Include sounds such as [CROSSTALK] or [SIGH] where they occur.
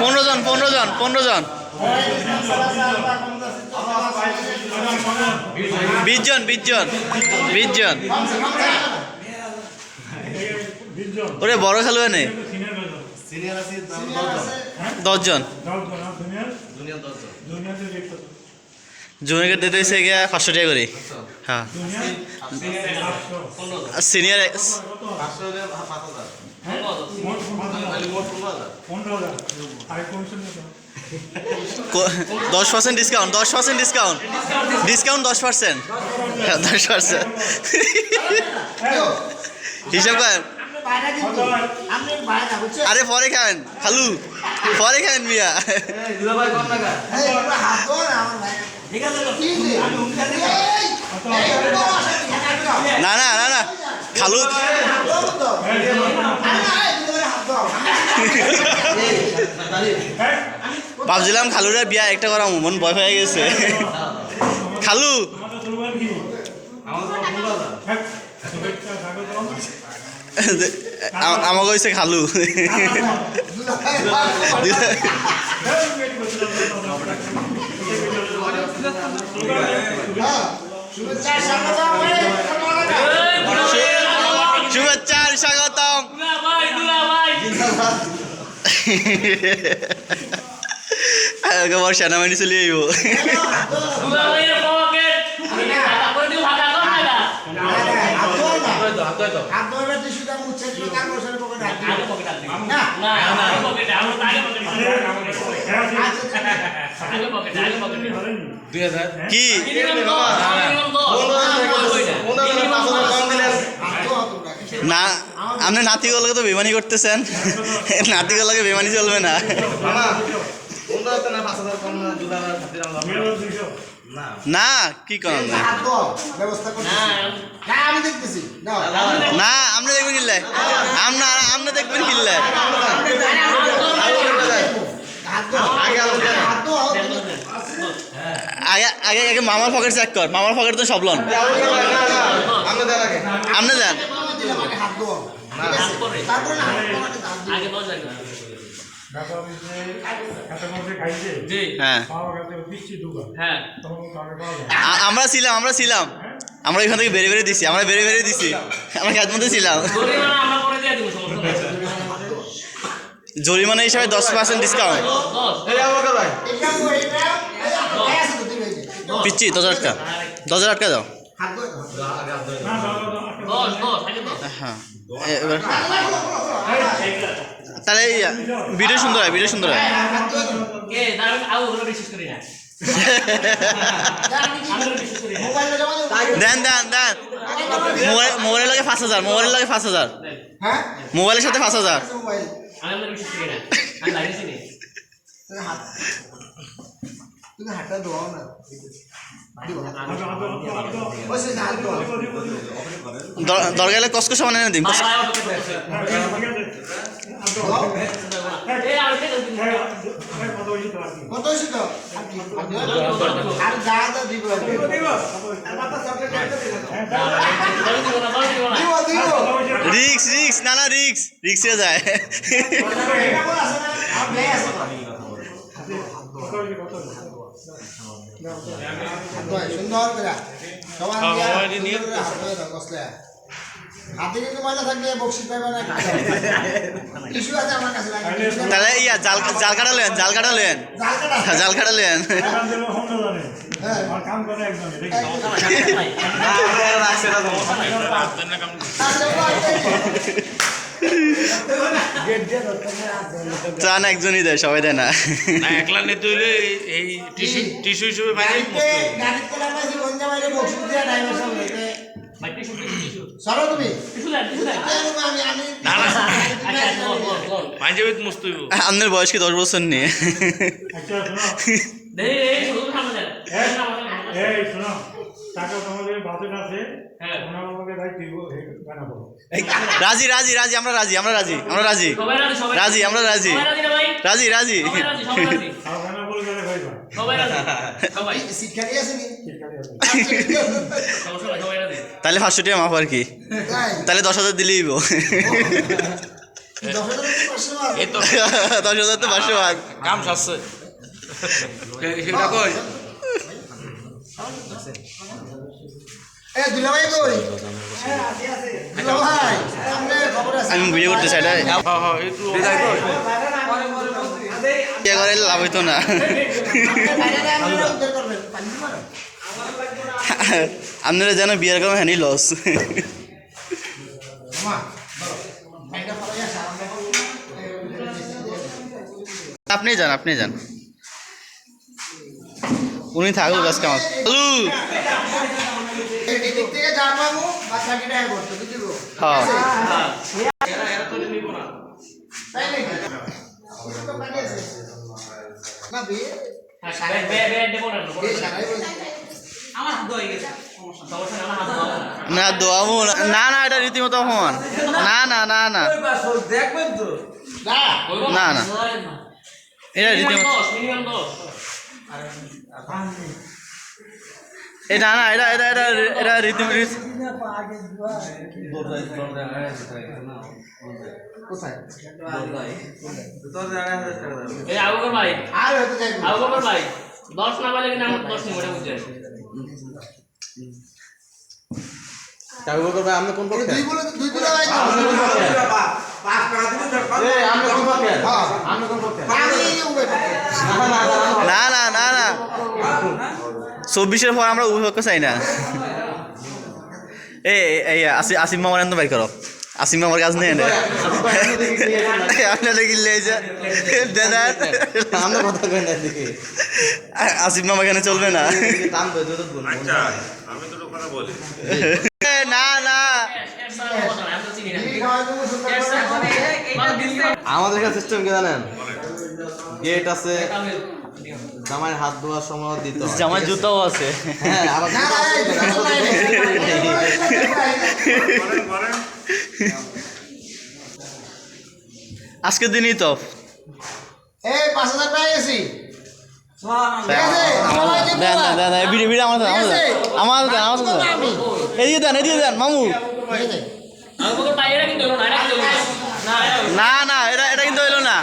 পনেরো জন পনেরো জন পনেরো জন। বিশ জন বিশ জন বিশ জন ওরে বড় কজন সিনিয়র দশজন। জুনিয়রকে দিতে হয়েছে গিয়া পাঁচশো টাকা করে। হ্যাঁ। সিনিয়র হ্যাঁ দশ পার্সেন্ট ডিসকাউন্ট দশ পার্সেন্ট ডিসকাউন্ট ডিসকাউন্ট দশ পার্সেন্ট হ্যাঁ দশ পার্সেন্ট হিসাব করেন আরে পরে খান খালু পরে খান মিয়া। টাকা কত হয়? না না না না। খালু? ভাবছিলাম খালুরা বিয়া একটা করা মন ভয় হয়ে গেছে। খালু। আমাকে হয়েছে খালু। হ্যাঁ, করছিলাম। স্বাগতম একেবারে সেনাবাহিনী চলে আইব হাত ধোয় তো হাত ধোয় তো দুই হাজার কি না আপনি নাতিগুলোকে তো বেমানি করতেছেন নাতিগুলোকে বেমানি চলবে না না কি করেন না না আপনি দেখবেন কিনলে আপনি আপনি দেখবেন কিনলে আগে আগে আগে আগে মামার পকেট চেক কর। মামার পকেট তো দেন আগে। আপনি যান তারপরে আমরা ছিলাম আমরা ছিলাম আমরা এখান থেকে বেরিয়ে বেরিয়ে দিছি আমরা বেরিয়ে বেরিয়ে দিছি আমরা খেত মধ্যে ছিলাম জরিমানা হিসাবে দশ পার্সেন্ট ডিসকাউন্ট পিচ্ছি দশ হাজার টাকা দশ হাজার টাকা দাও হ্যাঁ এবার তাহলে ভিডিও সুন্দর হয় ভিডিও সুন্দর হয়। দেন দেন দেন। মোবাইল মোবাইলের লাগে পাঁচ হাজার মোবাইলের লাগে পাঁচ হাজার। হ্যাঁ? মোবাইলের সাথে পাঁচ হাজার। হাতটা দোয়াও না। দরকার এনে দিন। কত হইছে তো আর যা যা দিব রিক্স রিক্স না রিক্স রিক্সে যায় সুন্দর করে সবাই নিয়ে হাত দোয়া দাও কসলে হাতে কিন্তু ময়লা থাকলে বক্সি পাইবে না। টিস্যু আছে আমার কাছে তাহলে ইয়া জাল জাল কাটা লেন জাল কাটা লেন। জাল কাটা লেন। হ্যাঁ। চান একজনই দেয় সবাই দেয় না। একলা নিতে হইলে এই- টিস্যু টিস্যু হিসেবে বাইরে গাড়িতে গাড়িতে তোলা পাইছি গঞ্জা মাইরে দিয়ে ড্রাইভার সামনে আপনার বয়স কি দশ বছর নিয়ে? শোনো। দেই এই শুধু সামনে দেন এই শোনো। টাকা তোমাদের বাজেট আছে। ওনার আমাকে দায়িত্ব দিব জানাব রাজি রাজি রাজি আমরা রাজি আমরা রাজি আমরা রাজি। রাজি আমরা রাজি। রাজি রাজি [LAUGHS] তাহলে পাঁচশো টাকা মাফ আর কি। তাহলে দশ হাজার দিলেই। [LAUGHS] দশ হাজার তো পাঁচশো ভাগ [LAUGHS] কাম সারছে। আমি ভিডিও করতে চাই ইয়ে করে লাভ হইতো না। আপনারা যেন বিয়ার করেন হ্যানি লস। আপনি যান আপনি যান। উনি থাকুক আজকে আমার। হ্যাঁ। না বিয়ে না হয়ে না। দোয়াবো না। এটা রীতিমতো অপমান না না না না। না। না না। এটা রীতিমতো এই না না এটা এটা এটা এটা ভাই। দশ না পারলে কিন্তু আমার দশ নিব এটা বুঝছে এই দুই বলে দুই বলে হ্যাঁ না না না না। চব্বিশের পর আমরা উভয় চাই না? এই আসি আসিম মামার এনে বাইর করো। আসিম মামার কাজ নেই এনে আপনাদের কিনলে এই যে দাদা। আমরা কথা দেখি। আসিম মামা এখানে চলবে না। না না আমি তো চিনি না এই খাওয়া তুমি সুন্দর করে আমাদের এখানে সিস্টেম কি জানেন? গেট আছে জামাইয়ের হাত ধোয়ার সময় দিতে জামার জুতাও আছে। হ্যাঁ আবার আজকের দিনই তো। এই পাঁচ হাজার গেছি আমার। এদিকে দেন এদিকে দেন মামু। না না এটা এটা কিন্তু এলো না।